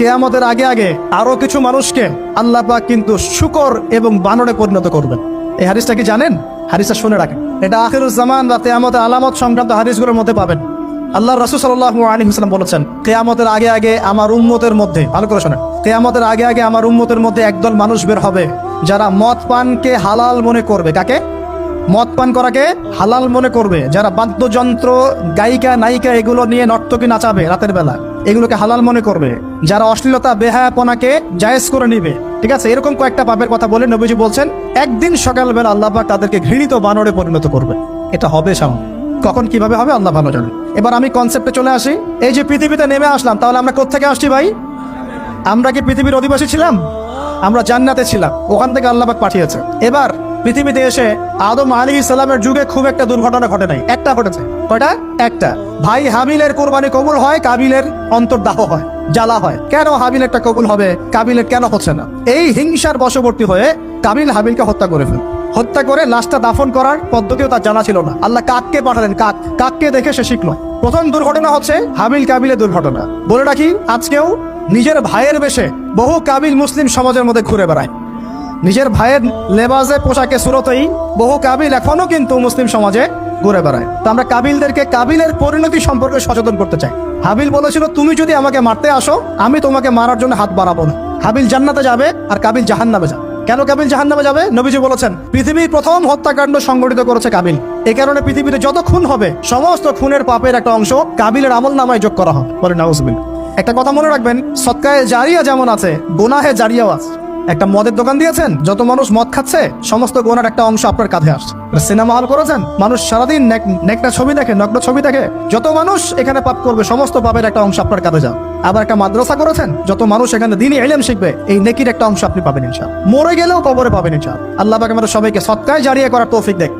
কেয়ামতের আগে আগে আরও কিছু মানুষকে আল্লাহ পাক কিন্তু শুকর এবং বানরে পরিণত করবেন। এই হারিসটা কি জানেন? হাদিসটা শুনে রাখেন। এটা আখিরুজ জামান বা কেয়ামতের আলামত সংক্রান্ত হাদিসগুলোর মধ্যে পাবেন। আল্লাহ রসুল সাল্লাহ আলী বলেছেন, কেয়ামতের আগে আগে আমার উম্মতের মধ্যে ভালো করে শোনেন। কেয়ামতের আগে আগে আমার উম্মতের মধ্যে একদল মানুষ বের হবে, যারা মদ পানকে হালাল মনে করবে। কাকে? মদ পান করাকে হালাল মনে করবে। যারা বাদ্যযন্ত্র, গায়িকা, নায়িকা এগুলো নিয়ে নর্তকী নাচাবে রাতের বেলা এগুলোকে হালাল মনে করবে। যারা অশ্লীলতা, বেহায়াপনাকে জায়েজ করে নিবে। ঠিক আছে? এরকম কয়েকটা পাপের কথা বলে নবীজি বলছেন, একদিন সকালবেলা আল্লাহ পাক তাদেরকে ঘৃণিত বানরে পরিণত করবে। এটা হবে সামনে কখন কীভাবে হবে আল্লাহ ভালো জানেন এবার আমি কনসেপ্টে চলে আসি। এই যে পৃথিবীতে নেমে আসলাম, তাহলে আমরা কোথেকে আসছি ভাই? আমরা কি পৃথিবীর অধিবাসী ছিলাম? আমরা জান্নাতে ছিলাম। ওখান থেকে আল্লাহ পাক পাঠিয়েছে। এবার পৃথিবীতে এসে আদম আলী ইসলামের যুগে খুব একটা দুর্ঘটনা ঘটে নাই একটা ঘটেছে। কয়টা? একটা। ভাই হাবিলের কোরবানি কবুল হয়, কাবিলের অন্তর্দাহ হয়, জ্বালা হয়। কেন হাবিল একটা কবুল হবে? কাবিলের কেন হচ্ছে না? এই হিংসার বশবর্তী হয়ে কাবিল হাবিলকে হত্যা করে ফেল। হত্যা করে লাশটা দাফন করার পদ্ধতিও তার জানা ছিল না। আল্লাহ কাককে পাঠালেন, কাক। কাককে দেখে সে শিখলো। প্রথম দুর্ঘটনা হচ্ছে হাবিল কাবিলের দুর্ঘটনা। বলে রাখি, আজকেও নিজের ভাইয়ের বেশে বহু কাবিল মুসলিম সমাজের মধ্যে ঘুরে বেড়ায়। নিজের ভাইয়ের লেবাজে পোশাকে সুরতেই বহু কাবিল এখনও কিন্তু মুসলিম সমাজে ঘুরে বেড়ায়। তো আমরা কাবিলদেরকে কাবিলের পরিণতি সম্পর্কে সচেতন করতে চাই। হাবিল বলেছিল, তুমি যদি আমাকে মারতে আসো, আমি তোমাকে মারার জন্য হাত বাড়াবো না। হাবিল জান্নাতে যাবে আর কাবিল জাহান্নামে যাবে। কেন কাবিল জাহান্নামে যাবে? নবীজি বলেছেন, পৃথিবীর প্রথম হত্যাকাণ্ড সংগঠিত করেছে কাবিল। এ কারণে পৃথিবীতে যত খুন হবে, সমস্ত খুনের পাপের একটা অংশ কাবিলের আমল নামায় যোগ করা হবে। বলে নাউজবিল একটা কথা মনে রাখবেন, সৎকায়ে জারিয়া যেমন আছে, গোনাহে জারিয়াও আছে। একটা মদের দোকান দিয়েছেন? যত মানুষ মদ খাচ্ছে, সমস্ত গোনার একটা অংশ আপনার কাঁধে আসছে। সিনেমা হল করেছেন, মানুষ সারাদিন নেক- নেকটা ছবি দেখে, নগ্ন ছবি দেখে, যত মানুষ এখানে পাপ করবে, সমস্ত পাপের একটা অংশ আপনার কাঁধে যান আবার একটা মাদ্রাসা করেছেন, যত মানুষ এখানে দিনই এলেম শিখবে, এই নেকির একটা অংশ আপনি পাবেন ইনশাল মরে গেলেও কবরে পাবেন ইনশাল আল্লাহ পাকে আমাদের সবাইকে সৎকায় জারিয়ে করার তৌফিক দেখ।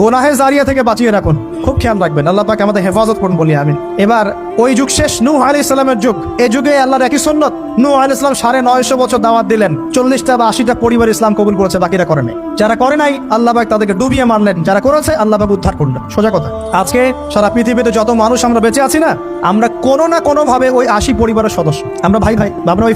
গোনাহে জারিয়া থেকে বাঁচিয়ে রাখুন। খুব খেয়াল রাখবেন, আল্লাহ পাক আমাদের হেফাজত করুন বলি আমি এবার, ওই যুগ শেষ, নূহ আলী ইসলামের যুগ। এই যুগে আল্লাহর একই সন্ন্যত নূহ আলী ইসলাম সাড়ে নয়শো বছর দাওয়াত দিলেন। চল্লিশটা বা আশিটা পরিবার ইসলাম কবুল করেছে, বাকিরা করে যারা করে নাই, আল্লাহ পাক তাদেরকে ডুবিয়ে মারলেন। যারা করেছে, আল্লাহ পাক উদ্ধার করলেন। সোজা কথা। আজকে সারা পৃথিবীতে যত মানুষ আমরা বেঁচে আছি না, আমরা কোনো না কোনো ভাবে ওই আশি পরিবারের সদস্য। আমরা ভাই ভাই, আমরা ওই